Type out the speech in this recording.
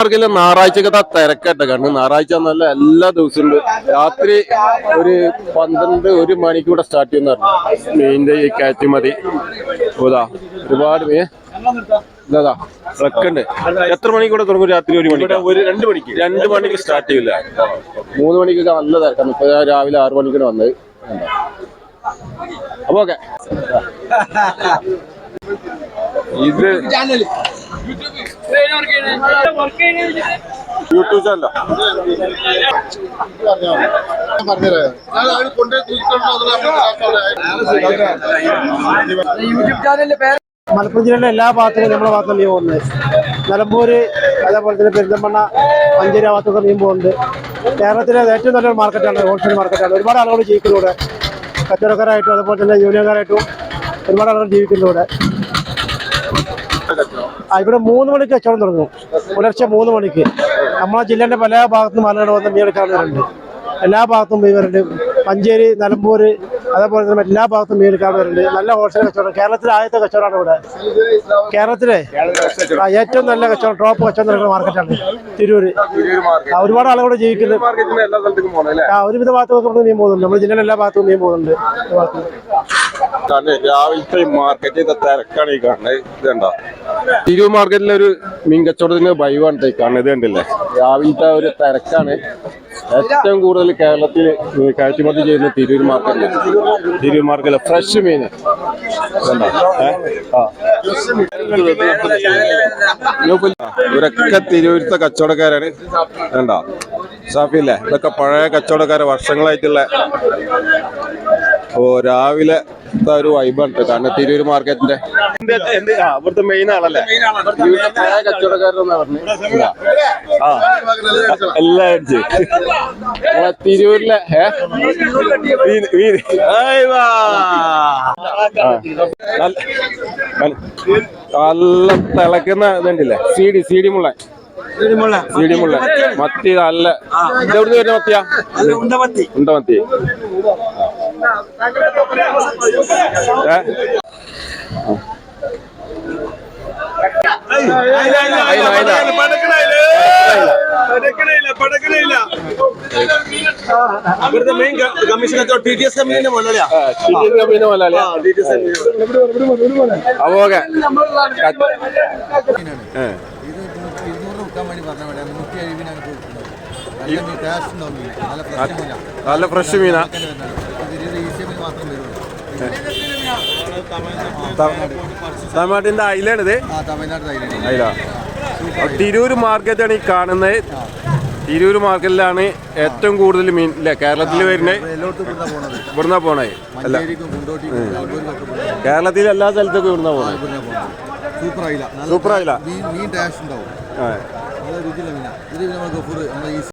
മാർക്കറ്റിലെ ഞായറാഴ്ചക്കത്തെ തിരക്കട്ടെ കാരണം ഞായറാഴ്ച നല്ല എല്ലാ ദിവസവും ഉണ്ട്. രാത്രി ഒരു പന്ത്രണ്ട് ഒരു മണിക്കൂടെ സ്റ്റാർട്ട് ചെയ്യുന്ന മീനിന്റെ ഈ കയറ്റുമതി ഇതാ ഒരുപാട് മീൻ ഇതാ എത്ര മണിക്കൂടെ തുടങ്ങും രാത്രി ഒരു മണിക്ക്? ഒരു രണ്ട് മണിക്ക്. രണ്ട് മണിക്ക് സ്റ്റാർട്ട് ചെയ്യില്ല? മൂന്ന് മണിക്കൊക്കെ നല്ല തിരക്കാണ്. ഇപ്പൊ രാവിലെ ആറു മണിക്കാണ് വന്നത്. അപ്പൊ ഓക്കെ. ഇത് യൂട്യൂബ് ചാനലോ മലപ്പുറം ജില്ലയിലെ എല്ലാ ഭാഗത്തും നമ്മുടെ ഭാഗത്ത് മീൻ പോകുന്നത് നിലമ്പൂര് അതേപോലെ തന്നെ പെരിന്തമണ്ണ മഞ്ചേരി ആ ഭാഗത്തൊക്കെ മീൻ പോകുന്നുണ്ട് കേരളത്തിലെ ഏറ്റവും നല്ലൊരു മാർക്കറ്റാണ് ഹോൾസെയിൽ മാർക്കറ്റാണ് ഒരുപാട് ആളുകൾ ജീവിക്കുന്നൂടെ കച്ചവടക്കാരായിട്ടും അതുപോലെ തന്നെ ജൂനിയർക്കാരായിട്ടും ഒരുപാട് ആളുകൾ ജീവിക്കുന്നൂടെ ഇവിടെ മൂന്ന് മണിക്ക് കച്ചവടം തുടങ്ങും. പുലർച്ചെ മൂന്ന് മണിക്ക്. നമ്മളെ ജില്ലേന്റെ പല ഭാഗത്തും ആളുകൾ വന്ന് വരുന്നുണ്ട്. എല്ലാ ഭാഗത്തും മീൻ വരുന്നുണ്ട്. മഞ്ചേരി നിലമ്പൂർ അതേപോലെ തന്നെ എല്ലാ ഭാഗത്തും മീൻ എടുക്കാൻ വരുന്നുണ്ട്. നല്ല ഹോൾസെയിൽ കച്ചവടം. കേരളത്തിലെ ആദ്യത്തെ കച്ചവടമാണ് ഇവിടെ. കേരളത്തിലെ? ഏറ്റവും നല്ല കച്ചവടം ടോപ്പ് കച്ചവടം നടക്കുന്ന മാർക്കറ്റാണ് തിരൂര്. ഒരുപാട് ആളുകൾ ജീവിക്കുന്നത് ആ ഒരുവിധ ഭാഗത്തൊക്കെ മീൻ പോകുന്നുണ്ട്. നമ്മുടെ ജില്ലയിലെ എല്ലാ ഭാഗത്തും മീൻ പോകുന്നുണ്ട്. ഭാഗത്ത്. കാരണം രാവിലത്തെ മാർക്കറ്റിൽ തിരക്കാണ് ഈ കാണുന്നത്. ഇത് കണ്ടോ? തിരൂർ മാർക്കറ്റിലെ ഒരു മീൻ കച്ചവടത്തിന് ബൈവാണ് ഈ കാണുന്നത്. ഇത് കണ്ടില്ലേ? രാവിലത്തെ ഒരു തിരക്കാണ്. ഏറ്റവും കൂടുതൽ കേരളത്തിൽ കയറ്റുമതി ചെയ്യുന്ന തിരൂർ മാർക്കറ്റ് തിരൂർ മാർക്കറ്റിലെ ഫ്രഷ് മീൻ. ഇവരൊക്കെ തിരൂരത്തെ കച്ചവടക്കാരാണ്. കണ്ടോ? അല്ലേ ഇതൊക്കെ പഴയ കച്ചവടക്കാരെ വർഷങ്ങളായിട്ടുള്ള ഓ രാവിലെ ഒരു വൈബുണ്ട് കാരണം തിരൂർ മാർക്കറ്റിന്റെ ഇവിടുത്തെ മെയിൻ ആളല്ലേ? എല്ലാം അടിച്ച് തിരൂരിലെ. നല്ല- തിളക്കുന്ന ഇതുണ്ടല്ലേ? സി ഡി സി ഡി മുള്ള സി ഡി മുള്ള മത്തി നല്ല ഇതെവിടുന്ന് വരുന്ന മത്തിയാ? ഉണ്ട മത്തി. മെയിൻ നല്ല ഫ്രഷ് മീനാ മാത്രം വരുള്ളൂ. തമിഴ്നാട്ടിന്റെ അയിലാണ്. തൈലാണ് അയില തിരൂർ മാർക്കറ്റാണ് ഈ കാണുന്നത്. തിരൂർ മാർക്കറ്റിലാണ് ഏറ്റവും കൂടുതൽ മീൻ ഇല്ല കേരളത്തിൽ വരുന്നത്. ഇവിടുന്ന പോണേ അല്ല. കേരളത്തിൽ എല്ലാ സ്ഥലത്തേക്കും ഇവിടുന്നാ പോണേ സൂപ്പർ ആയില്ല സൂപ്പർ ആയില്ല മീൻ മീൻ ടേസ്റ്റ് ഉണ്ടാവും.